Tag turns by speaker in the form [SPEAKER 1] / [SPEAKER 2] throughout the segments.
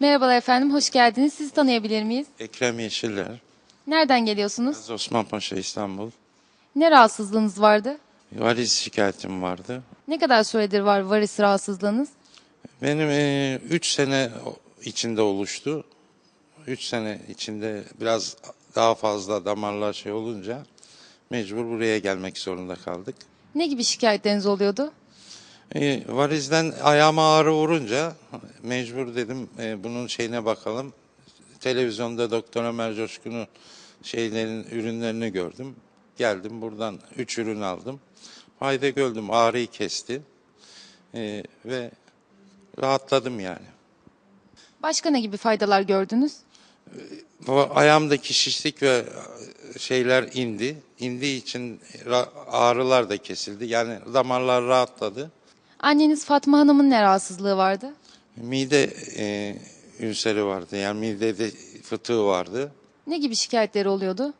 [SPEAKER 1] Merhabalar efendim, hoş geldiniz. Sizi tanıyabilir miyiz?
[SPEAKER 2] Ekrem Yeşiller,
[SPEAKER 1] Nereden geliyorsunuz?
[SPEAKER 2] Gazi Osmanpaşa İstanbul.
[SPEAKER 1] Ne rahatsızlığınız vardı?
[SPEAKER 2] Variz şikayetim vardı.
[SPEAKER 1] Ne kadar süredir var varis rahatsızlığınız?
[SPEAKER 2] Benim 3 sene içinde oluştu. 3 sene içinde biraz daha fazla damarlar şey olunca mecbur buraya gelmek zorunda kaldık.
[SPEAKER 1] Ne gibi şikayetleriniz oluyordu?
[SPEAKER 2] E, varizden ayağıma ağrı vurunca mecbur dedim e, bunun şeyine bakalım. Televizyonda Doktor Ömer Coşkun'un şeylerin ürünlerini gördüm. Geldim buradan 3 ürün aldım. Fayda gördüm ağrıyı kesti. E, ve rahatladım yani.
[SPEAKER 1] Başka ne gibi faydalar gördünüz?
[SPEAKER 2] Bu ayağımdaki şişlik ve şeyler indi. İndiği için ağrılar da kesildi. Yani damarlar rahatladı.
[SPEAKER 1] Anneniz Fatma Hanım'ın ne rahatsızlığı vardı?
[SPEAKER 2] Mide e, ülseri vardı. Yani midede fıtığı vardı.
[SPEAKER 1] Ne gibi şikayetleri oluyordu?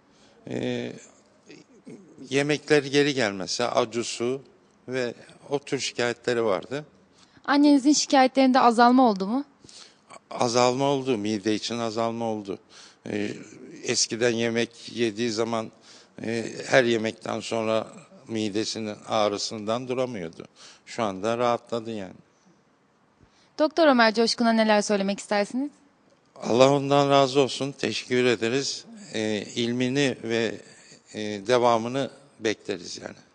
[SPEAKER 2] E, yemekler geri gelmesi, acı su ve o tür şikayetleri vardı.
[SPEAKER 1] Annenizin şikayetlerinde azalma oldu mu?
[SPEAKER 2] Azalma oldu, mide için azalma oldu. E, eskiden yemek yediği zaman e, her yemekten sonra midesinin ağrısından duramıyordu. Şu anda rahatladı yani.
[SPEAKER 1] Doktor Ömer Coşkun'a neler söylemek istersiniz?
[SPEAKER 2] Allah ondan razı olsun. Teşekkür ederiz. E, ilmini ve e, devamını bekleriz yani.